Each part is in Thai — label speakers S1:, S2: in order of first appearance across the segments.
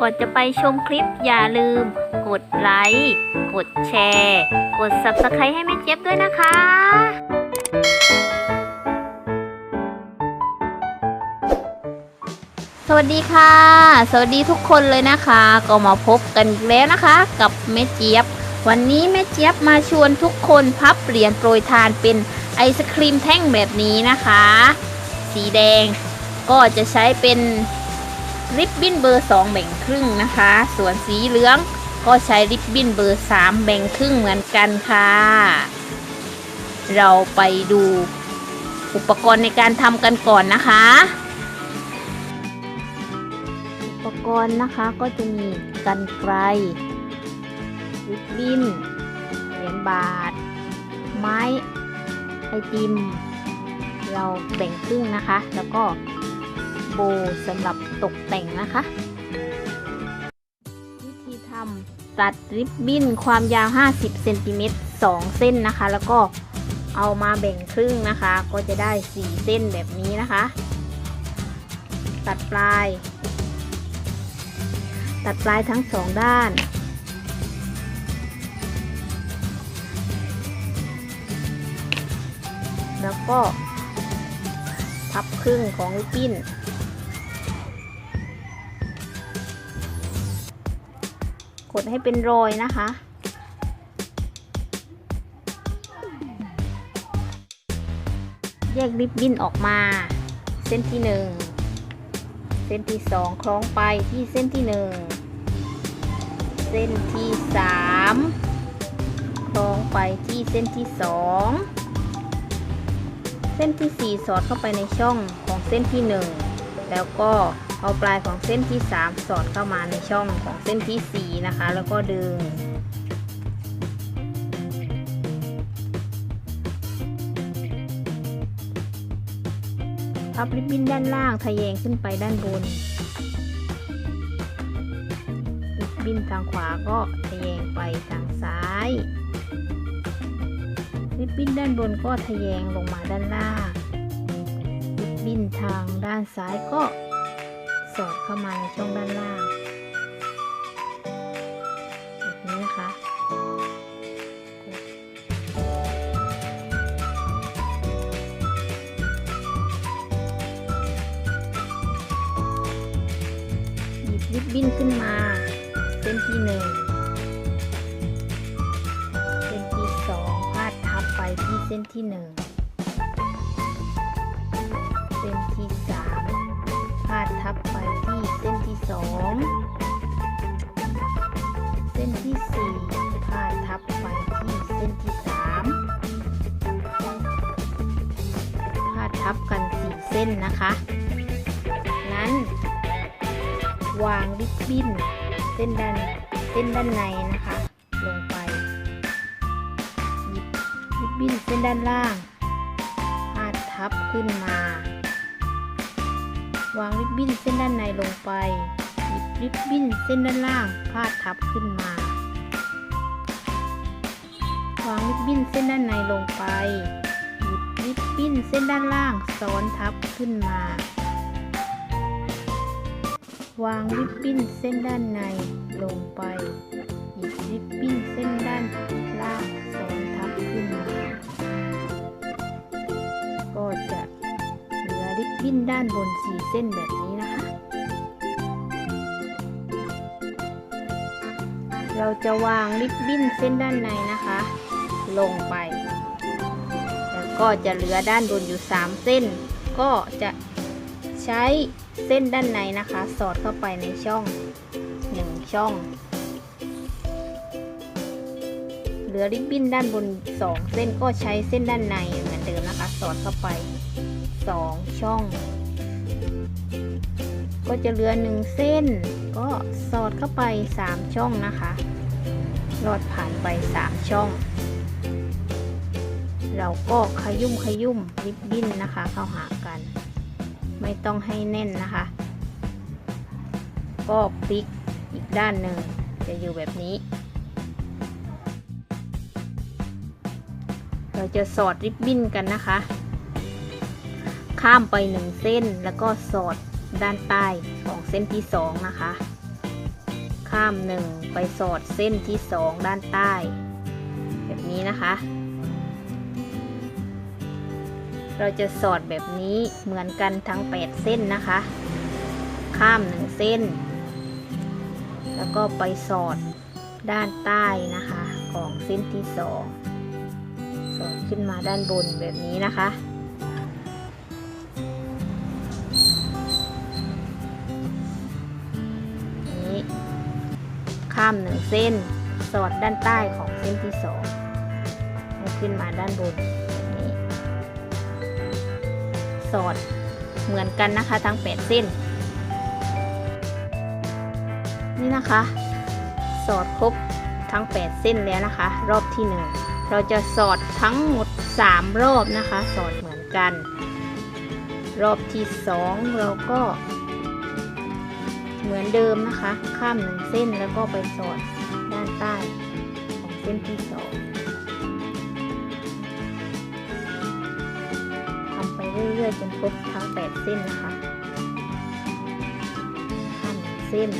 S1: ก่อนจะไปชมคลิปอย่าลืม กดไลค์ กดแชร์ กด Subscribe ให้แม่เจี๊ยบด้วยนะคะสวัสดีค่ะ สวัสดีทุกคนเลยนะคะ ก็มาพบกันอีกแล้วนะคะ กับแม่เจี๊ยบ วันนี้แม่เจี๊ยบมาชวนทุกคนพับเหรียญโปรยทานเป็นไอศครีมแท่งแบบนี้นะคะ สีแดงก็จะใช้เป็น ริบบิ้นเบอร์ 2 แบ่งครึ่งนะคะ ส่วนสีเหลืองก็ใช้ริบบิ้นเบอร์ 3 แบ่งครึ่งเหมือนกันค่ะ เราไปดูอุปกรณ์ในการทำกันก่อนนะคะ อุปกรณ์นะคะก็จะมีกันไกลริบบิ้นเหรียญบาท ไม้ไอติม เราแบ่งครึ่งนะคะ แล้วก็ โบสำหรับตกแต่งนะคะ วิธีทำตัดริบบิ้นความยาว 50เซนติเมตร2เส้นนะคะ แล้วก็เอามาแบ่งครึ่งนะคะ ก็จะได้ 4 เส้นแบบนี้นะคะ ตัดปลาย ตัดปลายทั้งสองด้านแล้วก็พับครึ่งของริบบิ้น กดให้เป็นรอยนะคะ แยกริบบิ้นออกมา เส้นที่หนึ่งเส้นที่สองคล้องไปที่เส้นที่หนึ่งเส้นที่สามคล้องไปที่เส้นที่สองเส้นที่ 4 สอดเข้าไปในช่องของเส้นที่ 1 แล้วก็เอาปลายของเส้นที่ 3 สอดเข้ามาในช่องของเส้นที่ 4 นะคะ แล้วก็ดึง พับริบบิ้นด้านล่างทะแยงขึ้นไปด้านบน ริบบิ้นทางขวาก็ทะแยงไปทางซ้าย ริบบิ้นด้านบนก็ทะแยงลงมาด้านล่าง บินทางด้านซ้ายก็สอดเข้ามาในช่องด้านล่างแบบนี้นะคะหยิบริบบิ้นขึ้นมาเส้นที่หนึ่งเส้นที่สองพาดทับไปที่เส้นที่หนึ่ง ที่สามพาดทับไปที่เส้นที่สองเส้นที่สี่พาดทับไปที่เส้นที่สามพาดทับกันสี่เส้นนะคะ นั้น วางริบบิ้นเส้นด้านเส้นด้านในนะคะลงไปหยิบริบบิ้นเส้นด้านล่างพาดทับขึ้นมา วางริบบิ้นเส้นด้านในลงไปหยิบริบบิ้นเส้นด้านล่างพาดทับขึ้นมา วางริบบิ้นเส้นด้านในลงไปหยิบริบบิ้นเส้นด้านล่างซ้อนทับขึ้นมา วางริบบิ้นเส้นด้านในลงไปหยิบริบบิ้นเส้นด้านล่างซ้อนทับขึ้นมา ก็จะเหลือริบบิ้นด้านบนสี่ เส้นแบบนี้นะคะ เราจะวางริบบิ้นเส้นด้านในนะคะ ลงไป แล้วก็จะเหลือด้านบนอยู่ 3 เส้น ก็จะใช้เส้นด้านในนะคะ สอดเข้าไปในช่องหนึ่งช่อง เหลือริบบิ้นด้านบน 2 เส้นก็ใช้เส้นด้านในเหมือนเดิมนะคะ สอดเข้าไป 2 ช่อง ก็จะเหลือ1เส้น ก็สอดเข้าไป 3 ช่องนะคะลอดผ่านไป 3 ช่อง เราก็ขยุ่มขยุ่มริบบิ้นนะคะ เข้าหากัน ไม่ต้องให้แน่นนะคะ ก็พลิกอีกด้านหนึ่งจะอยู่แบบนี้ เราจะสอดริบบิ้นกันนะคะ ข้ามไปหนึ่งเส้นแล้วก็สอด ด้านใต้ของเส้นที่สองนะคะ ข้ามหนึ่งไปสอดเส้นที่สองด้านใต้ แบบนี้นะคะ เราจะสอดแบบนี้เหมือนกันทั้ง 8 เส้นนะคะ ข้ามหนึ่งเส้น แล้วก็ไปสอดด้านใต้นะคะของเส้นที่สองสอดขึ้นมาด้านบนแบบนี้นะคะ ข้ามหนึ่งเส้น สอดด้านใต้ของเส้นที่สองให้ขึ้นมาด้านบนแบบนี้ สอดเหมือนกันนะคะทั้ง8เส้น นี่นะคะ สอดครบทั้ง 8 เส้นแล้วนะคะ รอบที่ 1 เราจะสอดทั้งหมด 3 รอบนะคะ สอดเหมือนกัน รอบที่ 2 เราก็ เหมือนเดิมนะคะ ข้ามหนึ่งเส้นแล้วก็ไปสอดด้านใต้ของเส้นที่สองทำไปเรื่อยๆจนครบทั้ง8เส้นนะคะ ข้ามหนึ่งเส้น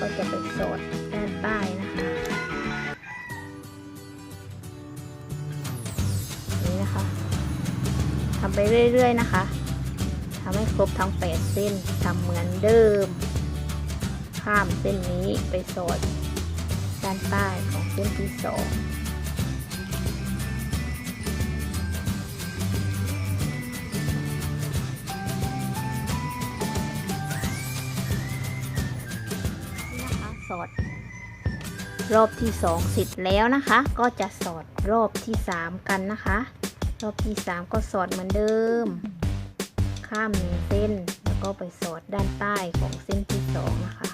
S1: ก็จะไปสอดด้านใต้นะคะนี่นะคะทำไปเรื่อยๆนะคะ ครบทั้ง 8 เส้นทำเหมือนเดิม ข้ามเส้นนี้ไปสอดด้านใต้ของเส้นที่สองนะคะสอด รอบที่สองเสร็จแล้วนะคะ ก็จะสอดรอบที่สามกันนะคะ รอบที่สามก็สอดเหมือนเดิม ข้ามหนึ่งเส้น แล้วก็ไปสอดด้านใต้ของเส้นที่สองนะคะ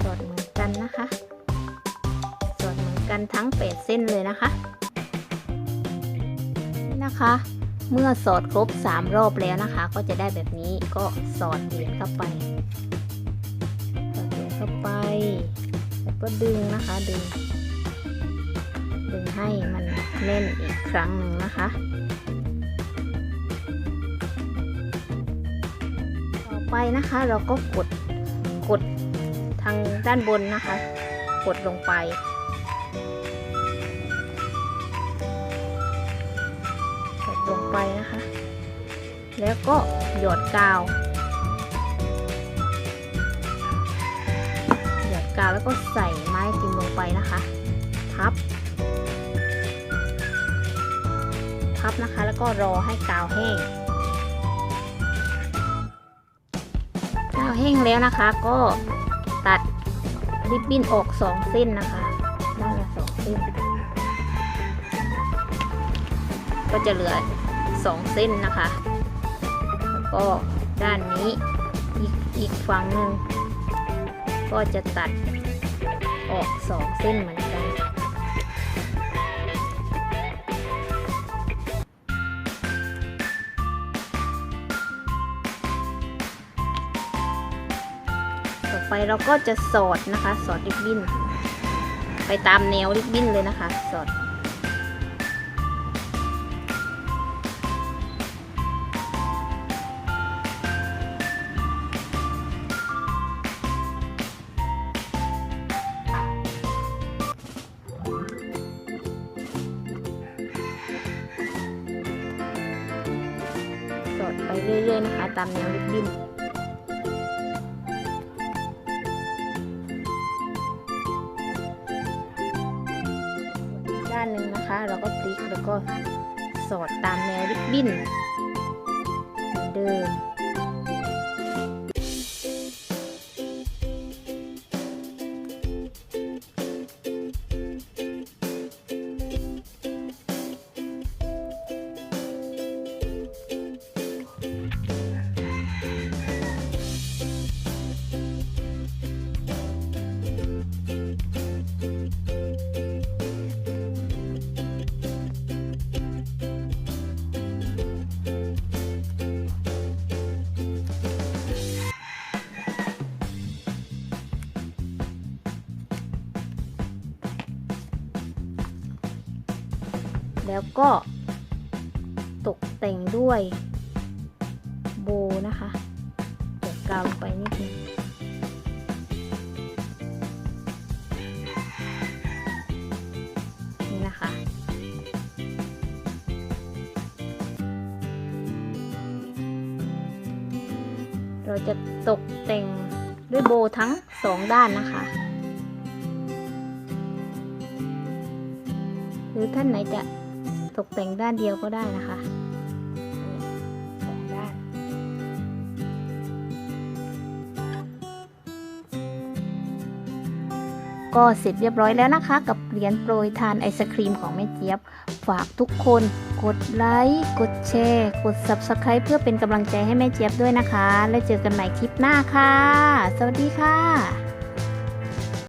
S1: สอดเหมือนกันนะคะ สอดเหมือนกันทั้ง8เส้นเลยนะคะ นี่นะคะ เมื่อสอดครบ 3 รอบแล้วนะคะ ก็จะได้แบบนี้ก็สอดเหรียญเข้าไปสอดเหรียญเข้าไป แล้วก็ดึงนะคะดึง ดึงให้มันแน่นอีกครั้งหนึ่งนะคะต่อไปนะคะเราก็กดกดทางด้านบนนะคะ กดลงไป ไปนะคะ แล้วก็หยอดกาว หยอดกาวแล้วก็ใส่ไม้ติมลงไปนะคะทับทับนะคะแล้วก็รอให้กาวแห้ง กาวแห้งแล้วนะคะก็ตัดริบบิ้นออกสองเส้นนะคะได้านละสองเส้น ก็จะเหลือ สองเส้นนะคะ แล้วก็ด้านนี้อีกอีกฝั่งหนึ่งก็จะตัดออกสองเส้นเหมือนกัน ต่อไปเราก็จะสอดนะคะ สอดริบบิ้น ไปตามแนวริบบิ้นเลยนะคะ สอด เรื่อยๆนะคะ ตามแนวริบบิ้นด้านหนึ่งนะคะ เราก็พลิกแล้วก็สอดตามแนวริบบิ้นเหมือนเดิม แล้วก็ตกแต่งด้วยโบนะคะแปะกาวลงไปนิดนึงนี่นะคะเราจะตกแต่งด้วยโบทั้งสองด้านนะคะ หรือท่านไหนจะ ตกแต่งด้านเดียวก็ได้นะคะสองด้าน ก็เสร็จเรียบร้อยแล้วนะคะ กับเหรียญโปรยทานไอศครีมของแม่เจี๊ยบ ฝากทุกคนกดไลค์กดแชร์ กด Subscribe เพื่อเป็นกำลังใจให้แม่เจี๊ยบด้วยนะคะ แล้วเจอกันใหม่คลิปหน้าค่ะ สวัสดีค่ะ